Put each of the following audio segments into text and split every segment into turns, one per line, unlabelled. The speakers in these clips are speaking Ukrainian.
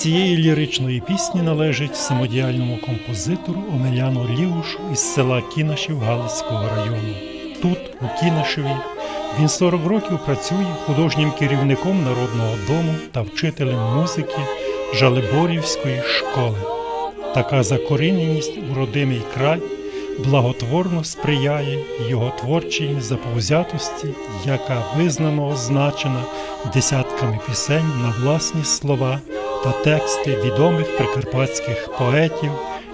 цієї ліричної пісні належить самодіяльному композитору Омеляну Лівушу із села Кінашів Галицького району. Тут, у Кінашеві, він 40 років працює художнім керівником Народного дому та вчителем музики Жалеборівської школи. Така закоріненість у родимий край благотворно сприяє його творчій заповзятості, яка визнано означена десятками пісень на власні слова та тексти відомих прикарпатських поетів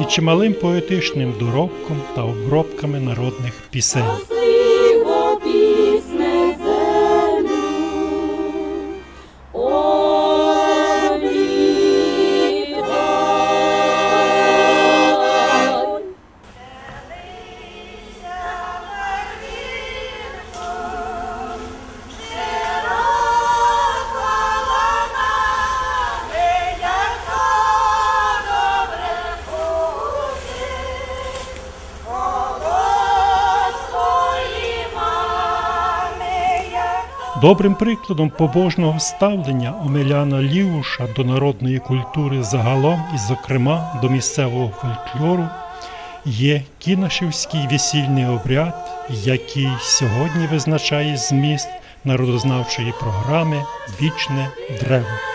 і чималим поетичним доробком та обробками народних пісень. Добрим прикладом побожного ставлення Омеляна Лівуша до народної культури загалом і, зокрема, до місцевого фольклору є кінашівський весільний обряд, який сьогодні визначає зміст народознавчої програми Вічне древо.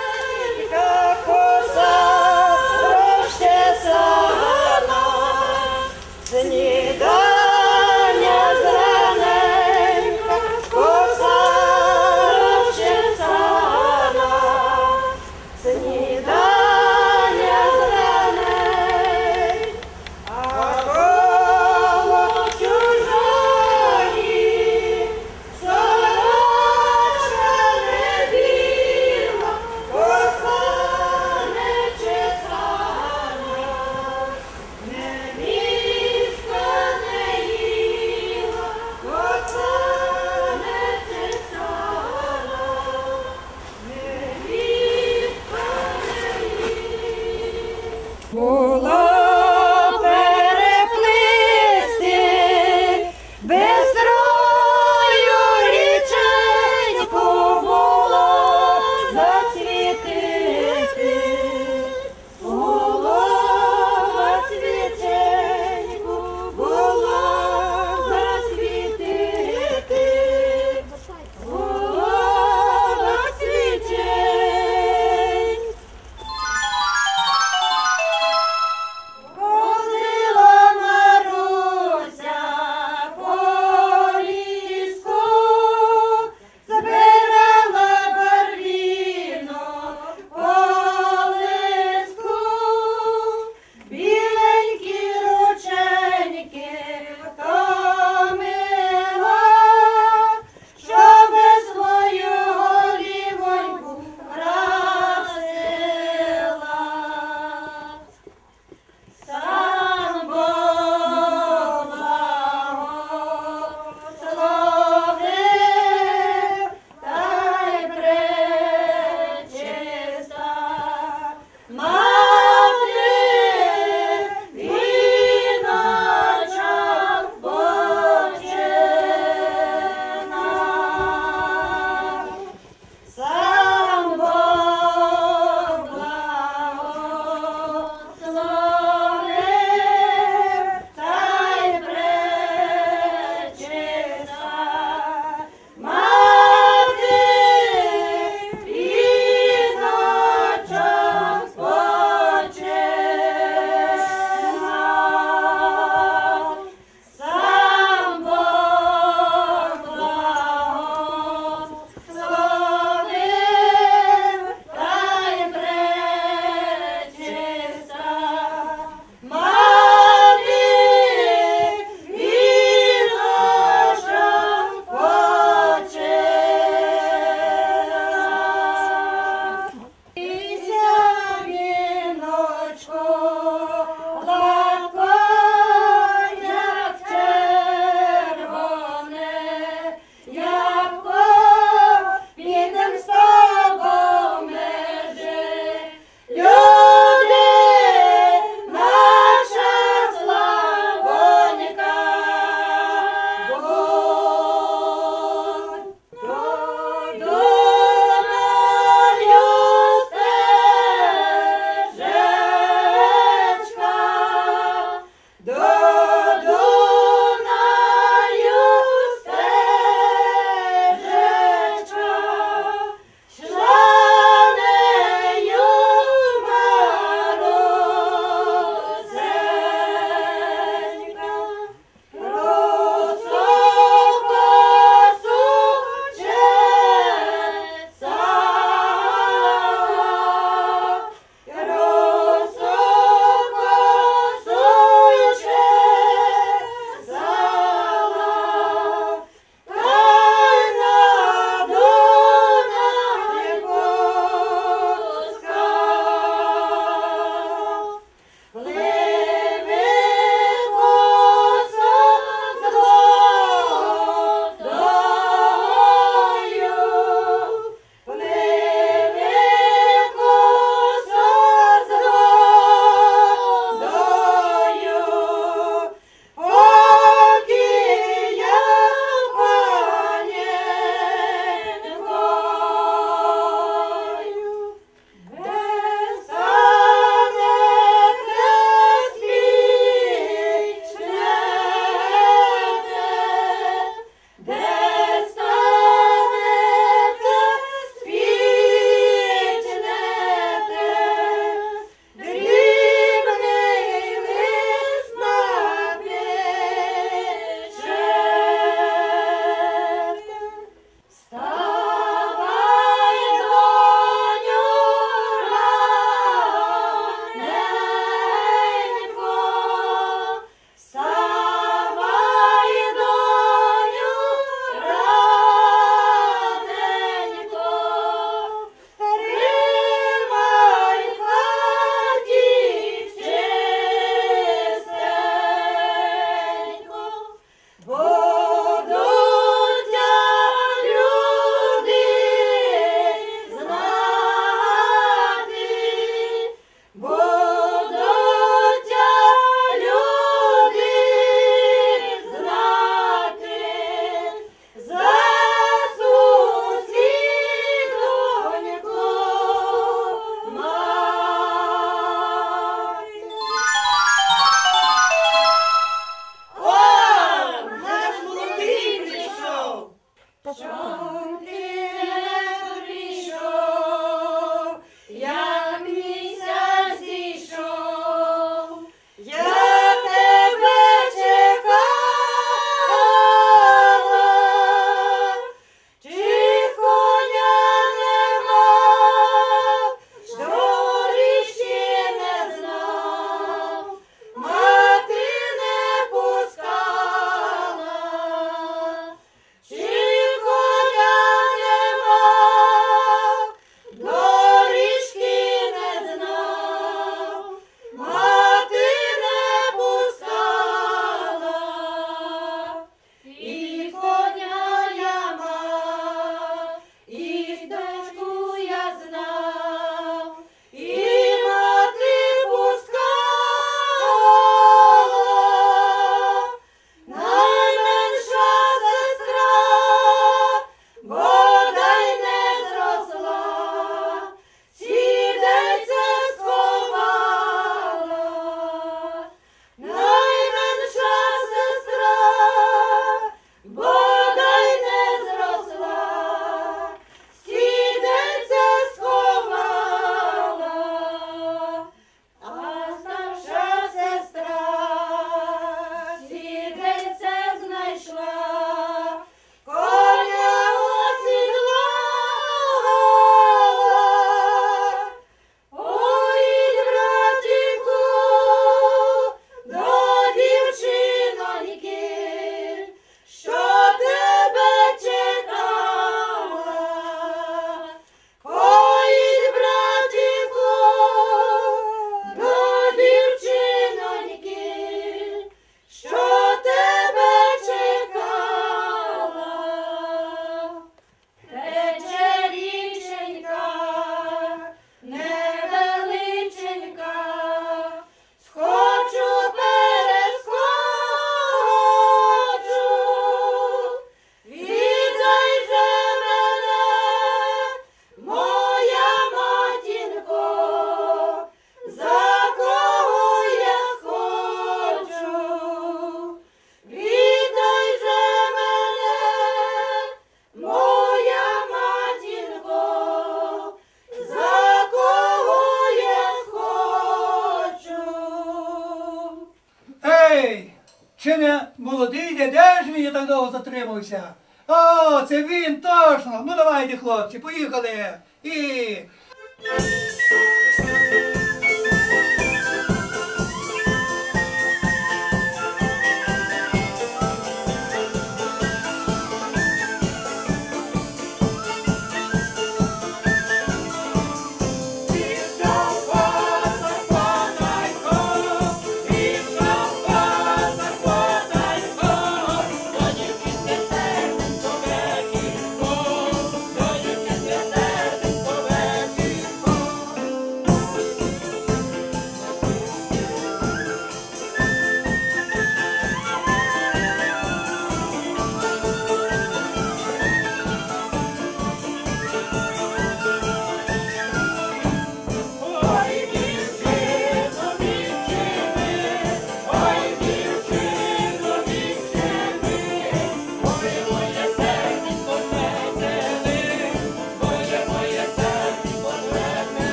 Затримався. О, це він точно. Ну давайте, хлопці, поїхали.